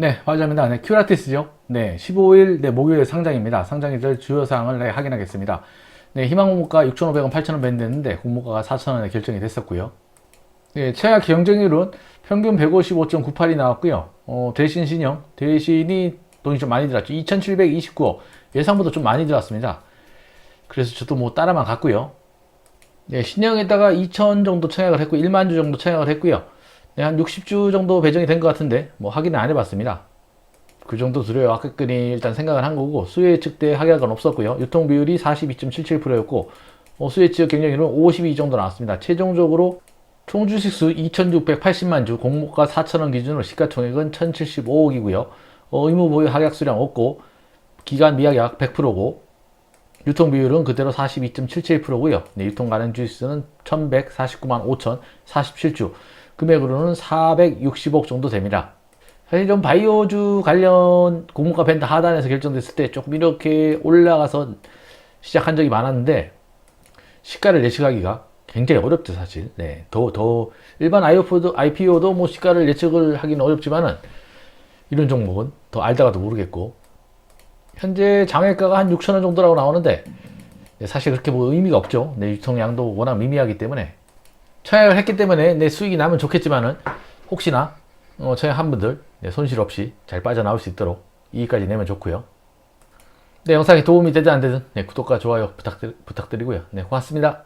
네, 화자입니다. 네, 큐라티스죠. 네, 15일, 네, 목요일 상장입니다. 상장일 주요 사항을 네, 확인하겠습니다. 네, 희망 공모가 6,500원, 8,000원 밴드였는데, 공모가가 4,000원에 결정이 됐었고요. 네, 최악 경쟁률은 평균 155.98이 나왔고요. 어, 대신 신형, 대신이 돈이 좀 많이 들었죠. 2,729억. 예상보다 좀 많이 들었습니다. 그래서 저도 뭐 따라만 갔고요. 네, 신형에다가 2,000 정도 청약을 했고, 1만 주 정도 청약을 했고요. 네, 한 60주 정도 배정이 된 것 같은데, 뭐 확인은 안 해봤습니다. 그 정도 들어요. 아까끈이 일단 생각을 한 거고, 수혜 측대 하락은 없었고요. 유통 비율이 42.77%였고, 어, 수혜 지역 경쟁률은 52 정도 나왔습니다. 최종적으로 총 주식 수 2,680만 주, 공모가 4,000원 기준으로 시가총액은 1,075억이고요. 어, 의무 보유 하락 수량 없고, 기간 미약약 100%고, 유통 비율은 그대로 42.77%고요. 네, 유통 가능 주식수는 1,149만 5천 47주. 금액으로는 460억 정도 됩니다. 사실 좀 바이오주 관련 공모가 밴드 하단에서 결정됐을 때 조금 이렇게 올라가서 시작한 적이 많았는데 시가를 예측하기가 굉장히 어렵죠 사실. 네, 더 더 일반 IPO도 IPO도 뭐 시가를 예측을 하기는 어렵지만은 이런 종목은 더 알다가도 모르겠고 현재 장외가가 한 6천 원 정도라고 나오는데 네, 사실 그렇게 뭐 의미가 없죠. 네, 유통량도 워낙 미미하기 때문에 청약을 했기 때문에 내 수익이 나면 좋겠지만은 혹시나 어, 청약한 분들 네, 손실 없이 잘 빠져나올 수 있도록 이익까지 내면 좋고요. 네, 영상이 도움이 되든 안 되든 네, 구독과 좋아요 부탁드, 부탁드리고요. 네, 고맙습니다.